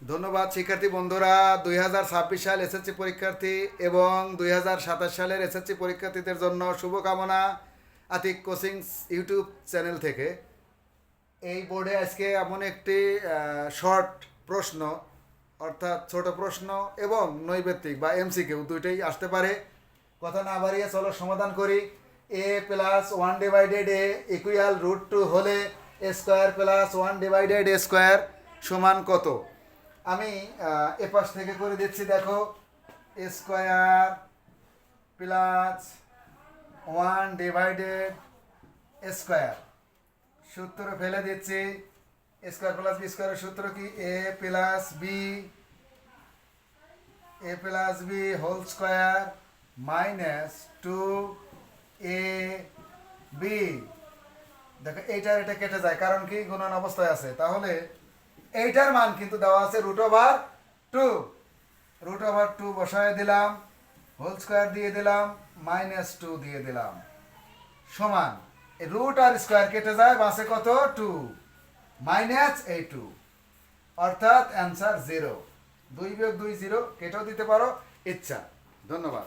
ধন্যবাদ, শিক্ষার্থী বন্ধুরা। দুই হাজার ছাব্বিশ সাল এসএসসি পরীক্ষার্থী এবং দুই হাজার সাতাশ সালের এসএসসি পরীক্ষার্থীদের জন্য শুভকামনা আতিক কোচিং ইউটিউব চ্যানেল থেকে। এই বোর্ডে আজকে এমন একটি শর্ট প্রশ্ন, অর্থাৎ ছোট প্রশ্ন এবং নৈবেত্তিক বা এমসিকিউ দুইটাই আসতে পারে। কথা না বাড়িয়ে চলো সমাধান করি। A plus one divided A equal root two হলে A square plus one divided A square সমান কত? আমি আহ, এ পাশ থেকে করে দিচ্ছি দেখো square plus one divided square সূত্র ফেলে দিচ্ছি স্কোয়ার প্লাস বি স্কোয়ারের সূত্র কি? A plus B A plus B whole square minus two A B দেখো এইটার এটা কেটে যায় কারণ কি? গুণন অবস্থায় আছে। তাহলে এইটার মান কিন্তু দেওয়া আছে root over two root over two বসায় দিলাম হোল স্কোয়ার দিয়ে দিলাম মাইনাস টু দিয়ে দিলাম। সমান। রুট আর স্কোয়ার কেটে যায়, বাসে কত? টু মাইনাস এই টু অর্থাৎ অ্যান্সার জিরো দুই বিয়োগ দুই জিরো কেটেও দিতে পারো ইচ্ছা। ধন্যবাদ।